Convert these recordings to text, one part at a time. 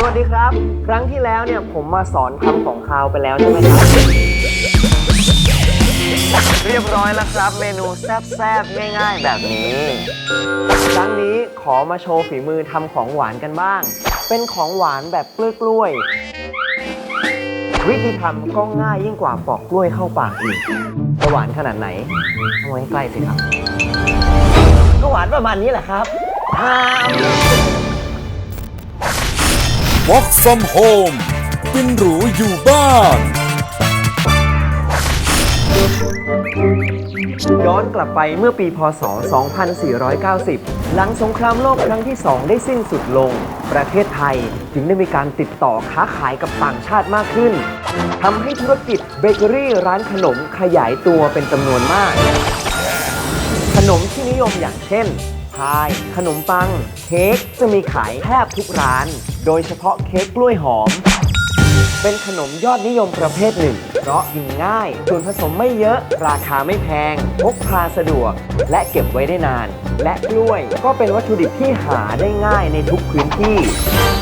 สวัสดีครับ ครั้งที่แล้วเนี่ยผมมาสอนคำของคาวไปแล้วใช่ไหมครับ เรียบร้อยแล้วครับ เมนูแซ่บๆง่ายๆ แบบนี้ ครั้งนี้ขอมาโชว์ฝีมือทำของหวานกันบ้าง เป็นของหวานแบบกล้วยๆวิธีทำก็ง่ายยิ่งกว่าปอกกล้วยเข้าปากอีกจะหวานขนาดไหนเอาไว้ใกล้สิครับ ก็หวานประมาณนี้แหละครับห้าม Work from home กินหรูอยู่บ้าน ย้อนกลับไปเมื่อปีพศ 2490 หลังสงครามโลกครั้งที่ 2 ได้สิ้นสุดลง ประเทศไทยจึงได้มีการติดต่อค้าขายกับต่างชาติมากขึ้น ทำให้ธุรกิจเบเกอรี่ร้านขนมขยายตัวเป็นจำนวนมาก ขนมที่นิยมอย่างเช่น พาย ขนมปัง เค้กจะมีขายแทบทุกร้าน โดยเฉพาะเค้กกล้วยหอม เป็นขนมยอดนิยมประเภทหนึ่ง เพราะกินง่าย ส่วนผสมไม่เยอะ ราคาไม่แพง พกพาสะดวก และเก็บไว้ได้นาน และกล้วยก็เป็นวัตถุดิบที่หาได้ง่ายในทุกพื้นที่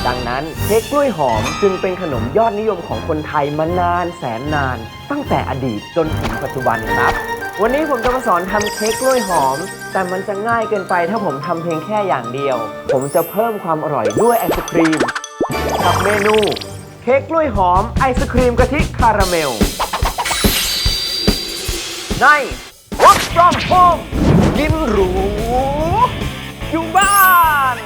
ดังนั้นเค้กกล้วยหอมจึงเป็นขนมยอดนิยมของคนไทยมานานแสนนาน ตั้งแต่อดีตจนถึงปัจจุบันครับ วันนี้ผมจะมาสอนทำเค้กกล้วยหอม แต่มันจะง่ายเกินไปถ้าผมทำเพียงแค่อย่างเดียว ผมจะเพิ่มความอร่อยด้วยไอศครีมกับเมนู เค้กกล้วยหอมไอศครีมกะทิคาราเมล ใน Work from home กินหรูอยู่บ้าน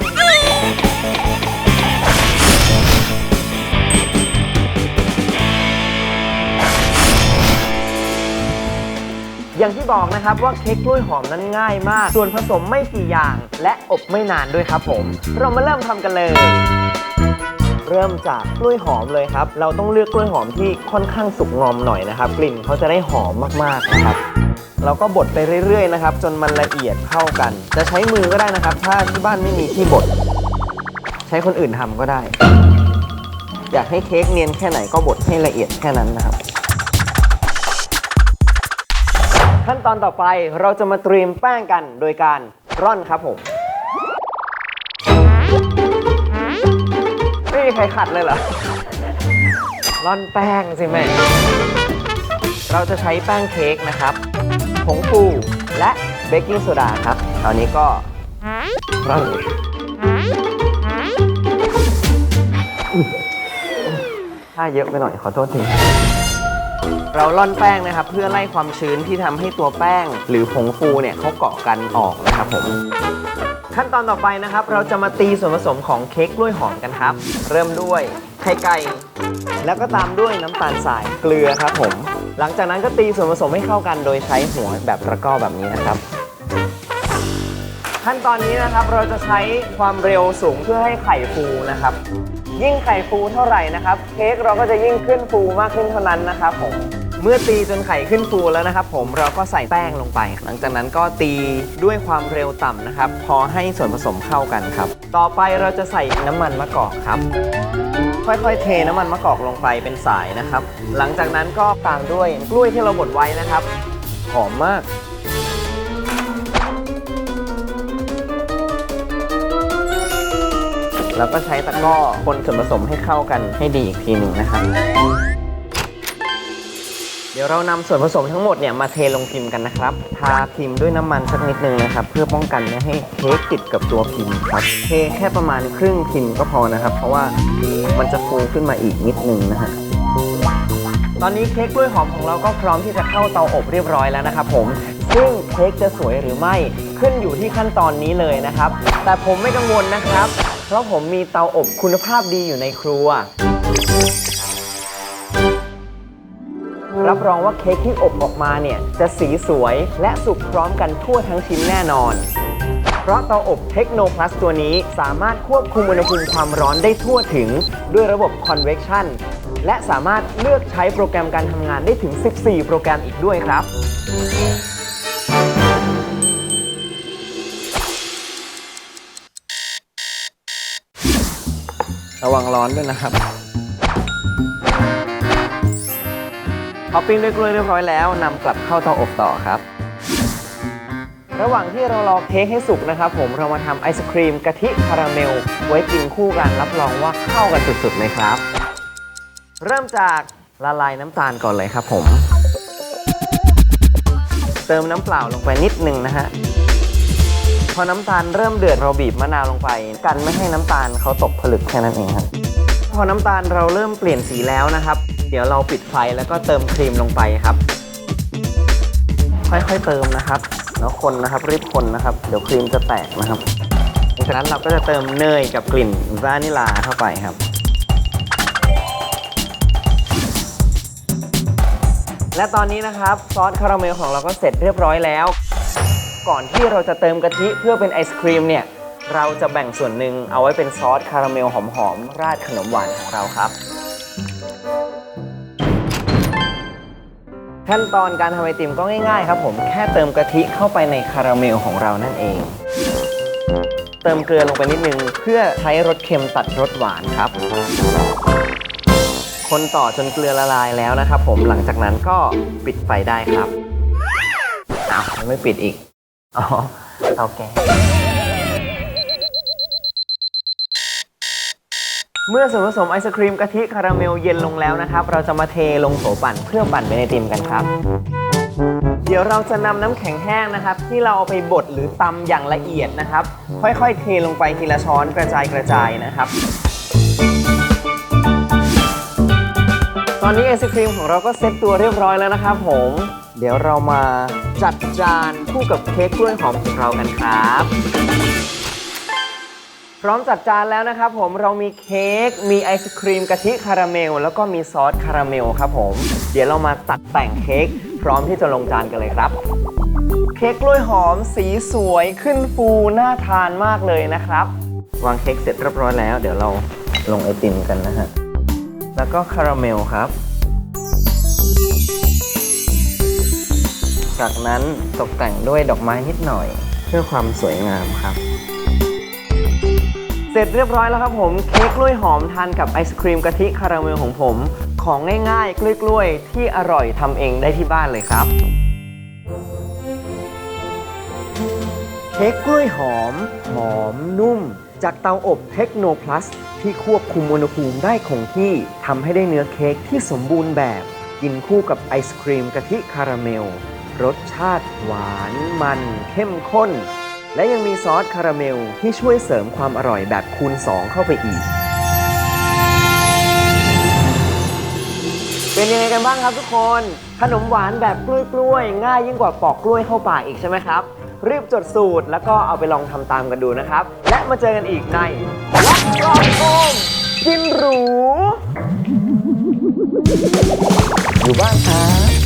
อย่างที่บอกนะครับว่าเค้กกล้วยหอมนั้นง่ายมาก ส่วนผสมไม่กี่อย่าง และอบไม่นานด้วยครับผม เรามาเริ่มทำกันเลย เริ่มจากกล้วยหอมเลยครับ เราต้องเลือกกล้วยหอมที่ค่อนข้างสุกงอมหน่อยนะครับ กลิ่นเขาจะได้หอมมากๆนะครับเราก็บดไปเรื่อยๆนะครับ จนมันละเอียดเข้ากัน จะใช้มือก็ได้นะครับ ถ้าที่บ้านไม่มีที่บด ใช้คนอื่นทำก็ได้ อยากให้เค้กเนียนแค่ไหนก็บดให้ละเอียดแค่นั้นนะครับ ขั้นตอนต่อไปเราจะมาเตรียมแป้งกันโดยการร่อนครับผม ไม่มีใครขัดเลยเหรอ ร่อนแป้งสิแม่ เราจะใช้แป้งเค้กนะครับผงฟูและเบกกิ้งโซดาครับ ตอนนี้ก็ร่อนถ้าเยอะไปหน่อยขอโทษที เราร่อนแป้งนะครับ เพื่อไล่ความชื้นที่ทำให้ตัวแป้ง หรือผงฟูเนี่ยเขาเกาะกันออกนะครับผม ขั้นตอนต่อไปนะครับ เราจะมาตีส่วนผสมของเค้กกล้วยหอมกันครับ เริ่มด้วยไข่ไก่แล้วก็ตามด้วยน้ำตาลทรายเกลือครับผม หลังจากนั้นก็ตีส่วนผสมให้เข้ากันโดยใช้หัวแบบตะกร้อแบบนี้นะครับ ขั้นตอนนี้นะครับเราจะใช้ความเร็วสูงเพื่อให้ไข่ฟูนะครับ ยิ่งไข่ฟูเท่าไหร่นะครับ เค้กเราก็จะยิ่งขึ้นฟูมากขึ้นเท่านั้นนะครับผม เมื่อตีจนไข่ขึ้นฟูแล้วนะครับ ผมเราก็ใส่แป้งลงไป หลังจากนั้นก็ตีด้วยความเร็วต่ำนะครับ พอให้ส่วนผสมเข้ากันครับ ต่อไปเราจะใส่น้ำมันมะกอกครับ ค่อยๆ เทน้ำมันมะกอกลงไปเป็นสายนะครับ หลังจากนั้นก็ตามด้วยกล้วยที่เราบดไว้นะครับหอมมากแล้วก็ใช้ตะกร้อคนส่วนผสมให้เข้ากันให้ดีอีกทีหนึ่งนะครับ เดี๋ยวเรานำส่วนผสมทั้งหมดเนี่ยมาเทลงพิมพ์กันนะครับ ทาพิมพ์ด้วยน้ำมันสักนิดนึงนะครับ เพื่อป้องกันไม่ให้เค้กติดกับตัวพิมพ์ครับ เทแค่ประมาณครึ่งพิมพ์ก็พอนะครับ เพราะว่ามันจะฟูขึ้นมาอีกนิดนึงนะฮะตอนนี้เค้กกล้วยหอมของเราก็พร้อมที่จะเข้าเตาอบเรียบร้อยแล้วนะครับผม ซึ่งเค้กจะสวยหรือไม่ขึ้นอยู่ที่ขั้นตอนนี้เลยนะครับ แต่ผมไม่กังวลนะครับ เพราะผมมีเตาอบคุณภาพดีอยู่ในครัว รับรองว่าเค้กที่อบออกมาเนี่ยจะสีสวยและสุกพร้อมกันทั่วทั้งชิ้นแน่นอน เพราะเตาอบเทคโนพลัสตัวนี้สามารถควบคุมอุณหภูมิความร้อนได้ทั่วถึง ด้วยระบบ convection และสามารถเลือกใช้โปรแกรมการทำงานได้ถึง 14 โปรแกรมอีกด้วยครับระวังร้อนด้วยนะครับ ท็อปปิ้งด้วยกล้วยเรียบร้อยแล้วนำกลับเข้าเตาอบต่อครับ ระหว่างที่เรารอเค้กให้สุกนะครับผมเรามาทำไอศครีมกะทิคาราเมล ไว้กินคู่กันรับรองว่าเข้ากันสุดๆเลยครับ เริ่มจากละลายน้ำตาลก่อนเลยครับผม เติมน้ำเปล่าลงไปนิดนึงนะฮะพอน้ำตาลเริ่มเดือดเราบีบมะนาวลงไป กันไม่ให้น้ำตาลเขาตกผลึกแค่นั้นเองครับ พอน้ำตาลเราเริ่มเปลี่ยนสีแล้วนะครับ เดี๋ยวเราปิดไฟแล้วก็เติมครีมลงไปครับ ค่อยๆเติมนะครับ แล้วคนนะครับรีบคนนะครับ เดี๋ยวครีมจะแตกนะครับหลังจากนั้นเราก็จะเติมเนยกับกลิ่นวานิลาเข้าไปครับ และตอนนี้นะครับซอสคาราเมลของเราก็เสร็จเรียบร้อยแล้ว ก่อนที่เราจะเติมกะทิเพื่อเป็นไอศครีมเนี่ย เราจะแบ่งส่วนหนึ่งเอาไว้เป็นซอสคาราเมลหอมๆ ราดขนมหวานของเราครับ ขั้นตอนการทำไอติมก็ง่ายๆครับผมแค่เติมกะทิเข้าไปในคาราเมลของเรานั่นเอง เติมเกลือลงไปนิดนึง เพื่อใช้รสเค็มตัดรสหวานครับ คนต่อจนเกลือละลายแล้วนะครับผมหลังจากนั้นก็ปิดไฟได้ครับอ้าวไม่ปิดอีกอ๋อเตาแก๊ส เมื่อส่วนผสมไอศครีมกะทิคาราเมลเย็นลงแล้วนะครับ เราจะมาเทลงโถปั่นเพื่อปั่นเป็นไอติมกันครับ เดี๋ยวเราจะนำน้ำแข็งแห้งนะครับ ที่เราเอาไปบดหรือตำอย่างละเอียดนะครับ ค่อยๆ เทลงไปทีละช้อนกระจายกระจายนะครับ ตอนนี้ไอศครีมของเราก็เซ็ตตัวเรียบร้อยแล้วนะครับ ผม เดี๋ยวเรามาจัดจานคู่กับเค้กกล้วยหอมของเรากันครับ พร้อมจัดจานแล้วนะครับผมเรามีเค้กมีไอศครีมกะทิคาราเมล แล้วก็มีซอสคาราเมลครับผมเดี๋ยวเรามาตัดแต่งเค้กพร้อมที่จะลงจานกันเลยครับ เค้กกล้วยหอมสีสวยขึ้นฟูน่าทานมากเลยนะครับ วางเค้กเสร็จเรียบร้อยแล้ว เดี๋ยวเราลงไอติมกันนะฮะแล้วก็คาราเมลครับ จากนั้นตกแต่งด้วยดอกไม้นิดหน่อย เพื่อความสวยงามครับ เสร็จเรียบร้อยแล้วครับผม เค้กกล้วยหอมทานกับไอศครีมกะทิคาราเมลของผม ของง่ายๆ กล้วยๆ ที่อร่อยทำเองได้ที่บ้านเลยครับ เค้กกล้วยหอม หอมนุ่ม จากเตาอบเทคโนพลัสที่ควบคุมอุณหภูมิได้คงที่ทำให้ได้เนื้อเค้กที่สมบูรณ์แบบ กินคู่กับไอศครีมกะทิคาราเมล รสชาติหวานมันเข้มข้น และยังมีซอสคาราเมลที่ช่วยเสริมความอร่อยแบบคูณ 2 เข้าไปอีก เป็นยังไงกันบ้างครับทุกคน ขนมหวานแบบกล้วยๆ ง่ายยิ่งกว่าปอกกล้วยเข้าปากอีกใช่ไหมครับ รีบจดสูตรแล้วก็เอาไปลองทำตามกันดูนะครับ และมาเจอกันอีกในล็อกกรอบโอมกินหรู อยู่บ้านครับ